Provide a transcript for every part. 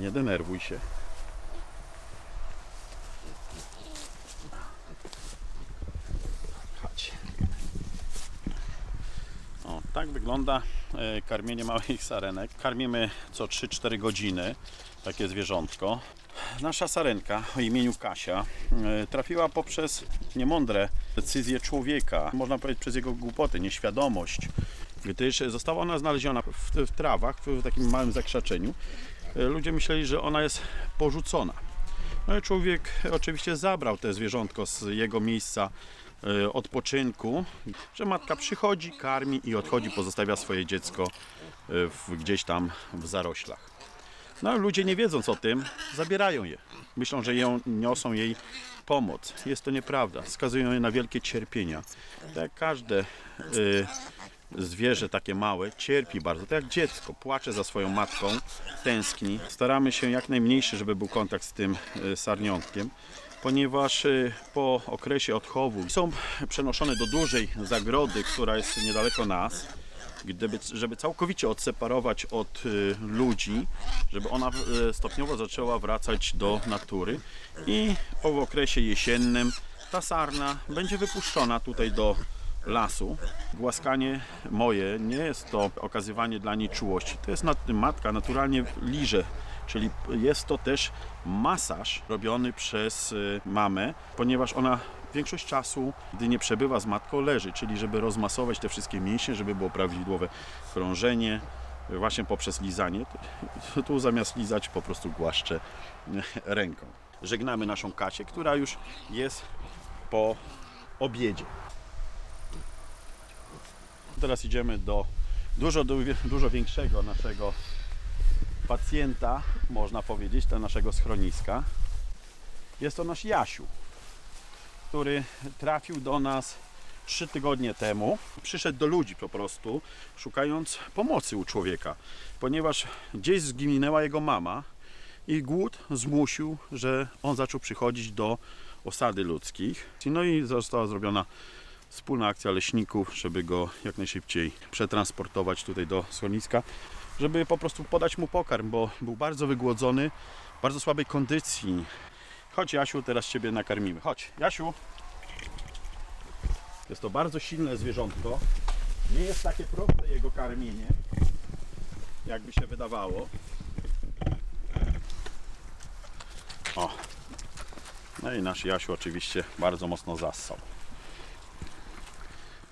Nie denerwuj się. Chodź. O, tak wygląda e, karmienie małych sarenek. Karmimy co 3-4 godziny takie zwierzątko. Nasza sarenka o imieniu Kasia e, trafiła poprzez niemądre decyzje człowieka, można powiedzieć przez jego głupotę, nieświadomość, gdyż została ona znaleziona w, w trawach, w takim małym zakrzaczeniu. Ludzie myśleli, że ona jest porzucona. No i człowiek oczywiście zabrał te zwierzątko z jego miejsca e, odpoczynku, że matka przychodzi, karmi i odchodzi, pozostawia swoje dziecko e, w, gdzieś tam w zaroślach. No ludzie nie wiedząc o tym, zabierają je. Myślą, że ją niosą jej pomoc. Jest to nieprawda. Skazują je na wielkie cierpienia. Tak każde y, zwierzę takie małe cierpi bardzo. Tak jak dziecko płacze za swoją matką, tęskni. Staramy się jak najmniejszy, żeby był kontakt z tym y, sarniątkiem. Ponieważ y, po okresie odchowu są przenoszone do dużej zagrody, która jest niedaleko nas gdyby, żeby całkowicie odseparować od y, ludzi, żeby ona stopniowo zaczęła wracać do natury i po okresie jesiennym ta sarna będzie wypuszczona tutaj do lasu. Głaskanie moje nie jest to okazywanie dla niej czułości, to jest matka naturalnie liże Czyli jest to też masaż robiony przez y, mamę, ponieważ ona większość czasu, gdy nie przebywa z matką, leży, czyli żeby rozmasować te wszystkie mięśnie, żeby było prawidłowe krążenie, właśnie poprzez lizanie. Tu- zamiast lizać po prostu głaszczę ręką. Żegnamy naszą Kasię, która już jest po obiedzie. Teraz idziemy do dużo, dużo większego naszego pacjenta, można powiedzieć, do naszego schroniska. Jest to nasz Jasiu, który trafił do nas trzy tygodnie temu. Przyszedł do ludzi po prostu, szukając pomocy u człowieka, ponieważ gdzieś zginęła jego mama i głód zmusił, że on zaczął przychodzić do osady ludzkich. No i została zrobiona wspólna akcja leśników, żeby go jak najszybciej przetransportować tutaj do schroniska, żeby po prostu podać mu pokarm, bo był bardzo wygłodzony, bardzo słabej kondycji. Chodź Jasiu, teraz Ciebie nakarmimy. Chodź, Jasiu. Jest to bardzo silne zwierzątko. Nie jest takie proste jego karmienie, jakby się wydawało. O. No i nasz Jasiu oczywiście bardzo mocno zassał.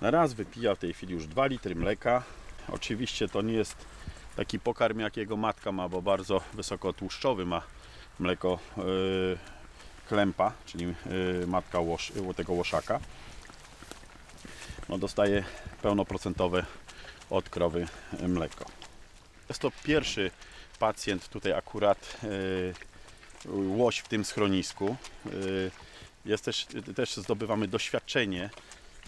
Na raz wypija w tej chwili już 2 litry mleka. Oczywiście to nie jest taki pokarm jak jego matka ma, bo bardzo wysoko tłuszczowy ma mleko yy, klempa, czyli yy, matka łosz, yy, tego łoszaka. No, dostaje pełnoprocentowe od krowy mleko. Jest to pierwszy pacjent tutaj akurat yy, łoś w tym schronisku. Yy, jest też, też zdobywamy doświadczenie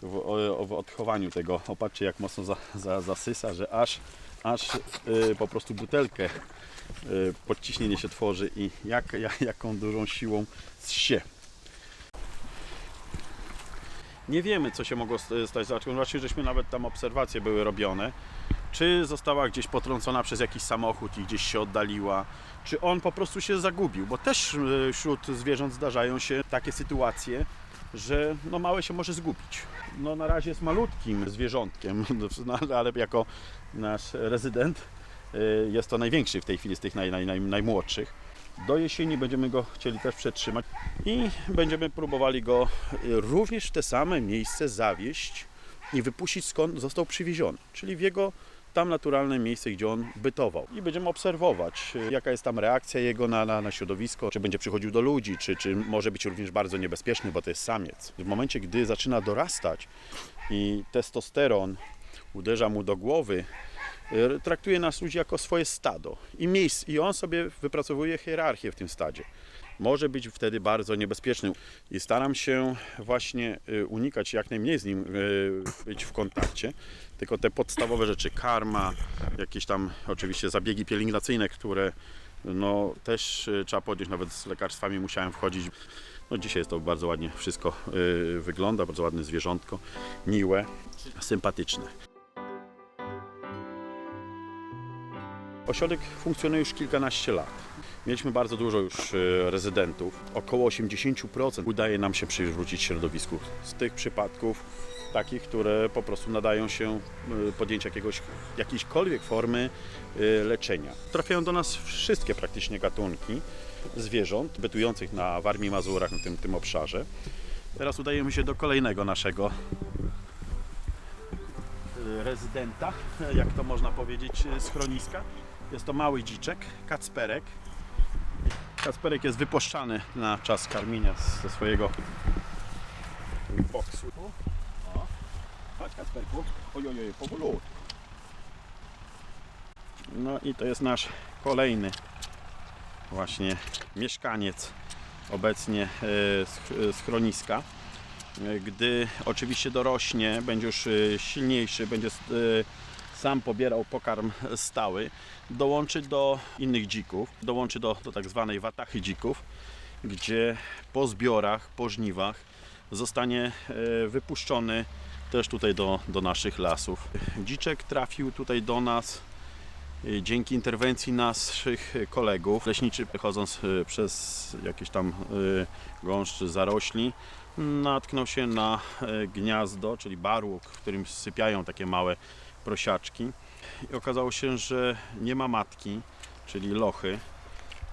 w, o, w odchowaniu tego. Popatrzcie jak mocno za, za, zasysa, że aż, aż y, po prostu butelkę y, podciśnienie się tworzy i jak, jak, jaką dużą siłą zsie. Nie wiemy, co się mogło st- stać za Raczej, żeśmy nawet tam obserwacje były robione. Czy została gdzieś potrącona przez jakiś samochód i gdzieś się oddaliła, czy on po prostu się zagubił, bo też y, wśród zwierząt zdarzają się takie sytuacje, że no małe się może zgubić. No na razie jest malutkim zwierzątkiem, no, ale- jako nasz rezydent y, jest to największy w tej chwili z tych naj, naj, naj, najmłodszych. Do jesieni będziemy go chcieli też przetrzymać i będziemy próbowali go y, również w te same miejsce zawieść i wypuścić skąd został przywieziony, czyli w jego tam naturalne miejsce, gdzie on bytował. I będziemy obserwować, y, jaka jest tam reakcja jego na, na, na środowisko, czy będzie przychodził do ludzi, czy, czy może być również bardzo niebezpieczny, bo to jest samiec. W momencie, gdy zaczyna dorastać i testosteron uderza mu do głowy, y, traktuje nas ludzi jako swoje stado i miejsc, i on sobie wypracowuje hierarchię w tym stadzie. Może być wtedy bardzo niebezpieczny i staram się właśnie y, unikać jak najmniej z nim y, być w kontakcie, tylko te podstawowe rzeczy, karma, jakieś tam oczywiście zabiegi pielęgnacyjne, które no też y, trzeba podjąć, nawet z lekarstwami musiałem wchodzić. No dzisiaj jest to bardzo ładnie wszystko wygląda, bardzo ładne zwierzątko, miłe, sympatyczne. Ośrodek funkcjonuje już kilkanaście lat. Mieliśmy bardzo dużo już e, rezydentów. Około 80% udaje nam się przywrócić środowisku. Z tych przypadków takich, które po prostu nadają się e, podjęcia jakiegoś, jakiejśkolwiek formy e, leczenia. Trafiają do nas wszystkie praktycznie gatunki zwierząt bytujących na Warmii Mazurach, na tym, tym obszarze. Teraz udajemy się do kolejnego naszego rezydenta, jak to można powiedzieć, schroniska. Jest to mały dziczek, kacperek. Kacperek jest wypuszczany na czas karmienia ze swojego boksu. O, chodź powolutku. No i to jest nasz kolejny właśnie mieszkaniec obecnie e, sch- schroniska. E, Gdy oczywiście dorośnie, będzie już e, silniejszy, będzie e, sam pobierał pokarm stały, dołączy do innych dzików, dołączy do, do tak zwanej watachy dzików, gdzie po zbiorach, po żniwach zostanie e, wypuszczony też tutaj do, do naszych lasów. Dziczek trafił tutaj do nas e, dzięki interwencji naszych kolegów. Leśniczy chodząc e, przez jakieś tam gąszcz zarośli natknął się na gniazdo, czyli barłok, w którym sypiają takie małe prosiaczki. I okazało się, że nie ma matki, czyli lochy.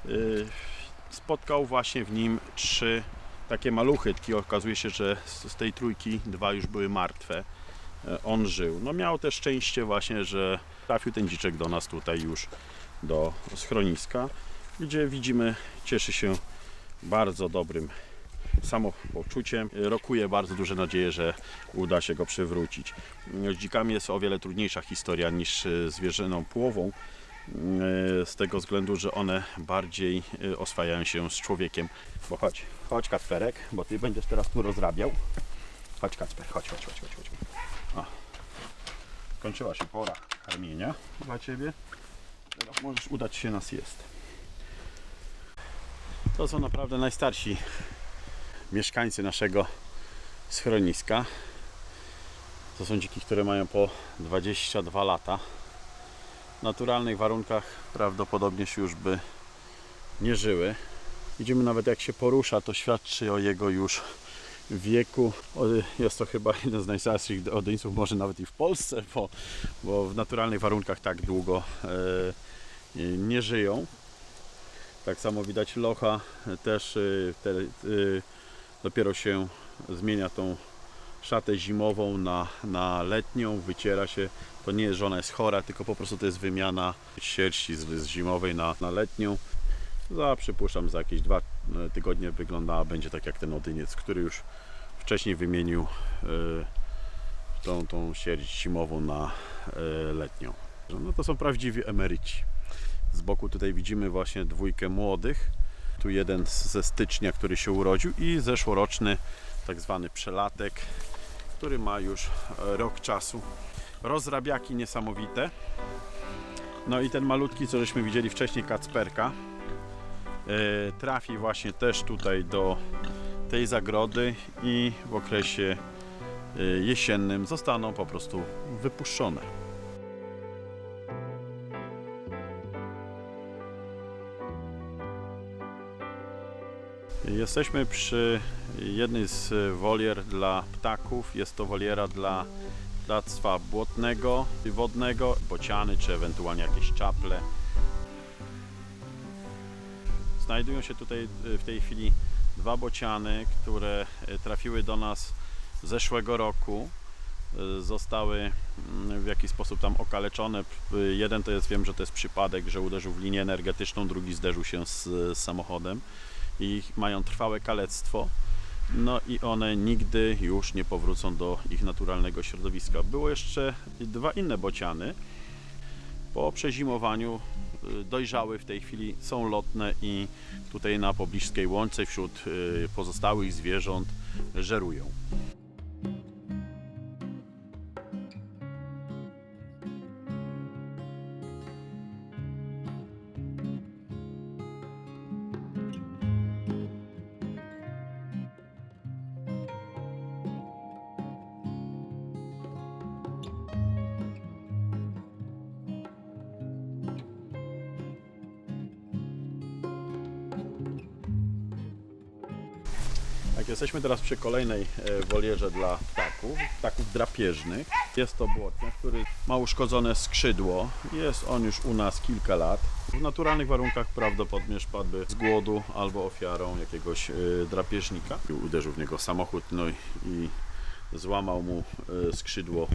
Y, Spotkał właśnie w nim trzy takie maluchy okazuje się, że z tej trójki dwa już były martwe. E, On żył. No miał też szczęście właśnie, że trafił ten dziczek do nas tutaj już do schroniska, gdzie widzimy cieszy się bardzo dobrym samopoczuciem. Rokuje bardzo duże nadzieje, że uda się go przywrócić. Z dzikami jest o wiele trudniejsza historia niż zwierzyną płową, e, z tego względu, że one bardziej e, oswajają się z człowiekiem. Bo chodź, chodź Kacperek, bo ty będziesz teraz tu rozrabiał. Chodź Kacper, chodź, chodź, chodź, chodź. chodź. Skończyła się pora karmienia dla Ciebie. Teraz możesz udać się na siestę. To są naprawdę najstarsi mieszkańcy naszego schroniska. To są dziki, które mają po 22 lata. W naturalnych warunkach prawdopodobnie się już by nie żyły. Widzimy nawet jak się porusza, to świadczy o jego już wieku. Jest to chyba jeden z najstarszych odeńców, może nawet i w Polsce, bo, bo w naturalnych warunkach tak długo e, nie żyją. Tak samo widać locha też y, te, y, dopiero się zmienia tą szatę zimową na, na letnią, wyciera się. To nie jest, że ona jest chora, tylko po prostu to jest wymiana sierści z, z zimowej na, na letnią. Za, przypuszczam, za jakieś dwa e, tygodnie wygląda, będzie tak jak ten odyniec, który już wcześniej wymienił e, tą, tą sierść zimową na e, letnią. No to są prawdziwi emeryci. Z boku tutaj widzimy właśnie dwójkę młodych. Tu jeden ze stycznia, który się urodził i zeszłoroczny tak zwany przelatek, który ma już e, rok czasu. Rozrabiaki niesamowite. No i ten malutki, co żeśmy widzieli wcześniej, kacperka, e, trafi właśnie też tutaj do tej zagrody i w okresie e, jesiennym zostaną po prostu wypuszczone. Jesteśmy przy jednej z wolier dla ptaków. Jest to woliera dla ptactwa błotnego i wodnego, bociany czy ewentualnie jakieś czaple. Znajdują się tutaj y, w tej chwili dwa bociany, które y, trafiły do nas zeszłego roku. Y, Zostały mm, w jakiś sposób tam okaleczone. Jeden to jest, wiem, że to jest przypadek, że uderzył w linię energetyczną, drugi zderzył się z samochodem i mają trwałe kalectwo. No i one nigdy już nie powrócą do ich naturalnego środowiska. Było jeszcze dwa inne bociany. Po przezimowaniu y, dojrzały w tej chwili, są lotne i tutaj na pobliskiej łące wśród y, pozostałych zwierząt żerują. Jesteśmy teraz przy kolejnej e, wolierze dla ptaków, ptaków drapieżnych. Jest to błotniak, który ma uszkodzone skrzydło. Jest on już u nas kilka lat. W naturalnych warunkach prawdopodobnie padłby z głodu albo ofiarą jakiegoś e, drapieżnika. Uderzył w niego samochód, no i- złamał mu e, skrzydło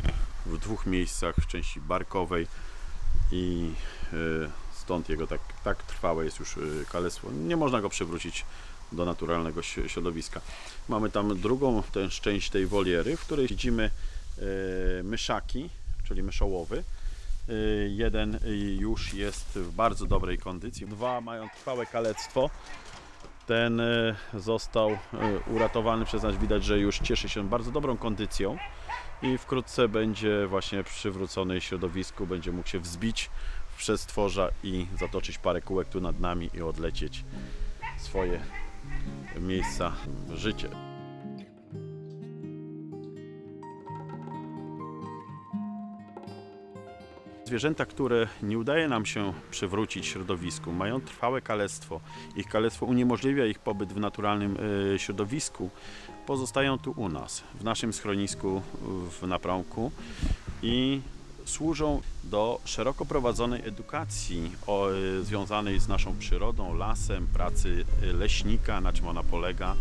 w dwóch miejscach, w części barkowej i stąd jego tak, tak trwałe jest już kalectwo. Nie można go przywrócić do naturalnego środowiska. Mamy tam drugą tę część tej woliery, w której widzimy e, myszaki, czyli myszołowy. E, Jeden już jest w bardzo dobrej kondycji, dwa mają trwałe kalectwo. Ten e, został uratowany przez nas. Widać, że już cieszy się bardzo dobrą kondycją i wkrótce będzie właśnie przywrócony środowisku, będzie mógł się wzbić w przestworza i zatoczyć parę kółek tu nad nami i odlecieć swoje miejsca życie. Zwierzęta, które nie udaje nam się przywrócić środowisku, mają trwałe kalectwo, ich kalectwo uniemożliwia ich pobyt w naturalnym e, środowisku, pozostają tu u nas, w naszym schronisku w Naprąku i służą do szeroko prowadzonej edukacji o, e, związanej z naszą przyrodą, lasem, pracy e, leśnika, na czym ona polega.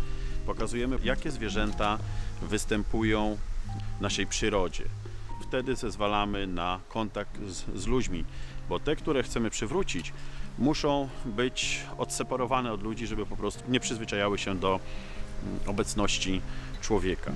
Pokazujemy, jakie zwierzęta występują w naszej przyrodzie. Wtedy zezwalamy na kontakt z, z ludźmi, bo te, które chcemy przywrócić, muszą być odseparowane od ludzi, żeby po prostu nie przyzwyczajały się do mm, obecności człowieka.